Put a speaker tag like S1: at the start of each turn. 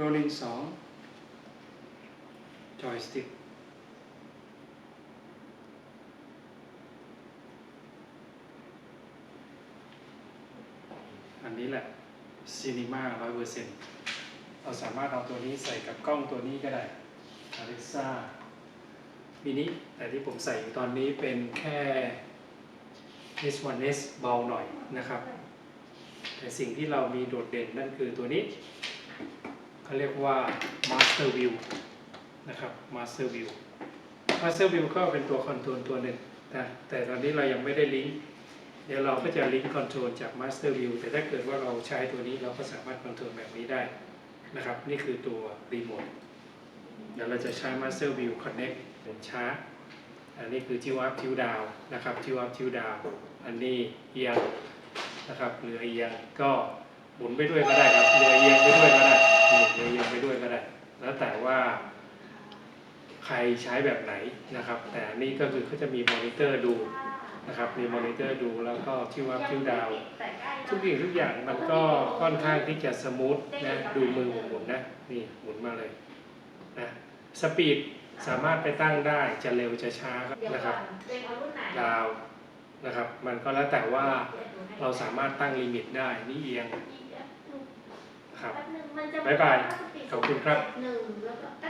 S1: rolling 2 joystick อันนี้แหละ Cinema 100%เปอร์เซ็นต์เราสามารถเอาตัวนี้ใส่กับกล้องตัวนี้ก็ได้ Alexa mini แต่ที่ผมใส่อยู่ตอนนี้เป็นแค่ S1S เบาหน่อยนะครับ แต่สิ่งที่เรามีโดดเด่นนั่นคือตัวนี้ เขาเรียกว่า Master View นะครับ Master View Master View ก็เป็นตัวคอนโทรลตัวหนึ่งนะแต่ตอนนี้เรายังไม่ได้ลิงก์เดี๋ยวเราก็จะลิงก์คอนโทรลจาก Master View แต่ถ้าเกิดว่าเราใช้ตัวนี้เราก็สามารถคอนโทรลแบบนี้ได้นะครับ นี่คือตัวรีโมทเดี๋ยวเราจะใช้ Master View Connect เป็นชาร์จอันนี้คือทิวอัพทิวดาวนะครับทิวอัพทิวดาวอันนี้เอียงนะครับเรือเอียงก็หมุนไปด้วยก็ได้ครับ แล้วแต่ว่าใครใช้แบบไหนนะครับ แต่นี่ก็คือเขาจะมีมอนิเตอร์ดูนะครับ มีมอนิเตอร์ดูแล้วก็ทิวอัพทิวดาว ทุกสิ่างทุกอย่างมันก็ค่อนข้างที่จะสมูทนะดูมือหมุนนะนี่หมุนมาเลยนะสปีดสามารถไปตั้งได้จะเร็วจะช้านะครับดาวนะครับ มันก็แล้วแต่ว่าเราสามารถตั้งลิมิตได้นี่เอียง ครับบ๊ายบายขอบคุณครับ
S2: หนึ่งแล้วก็แป๊บหนึง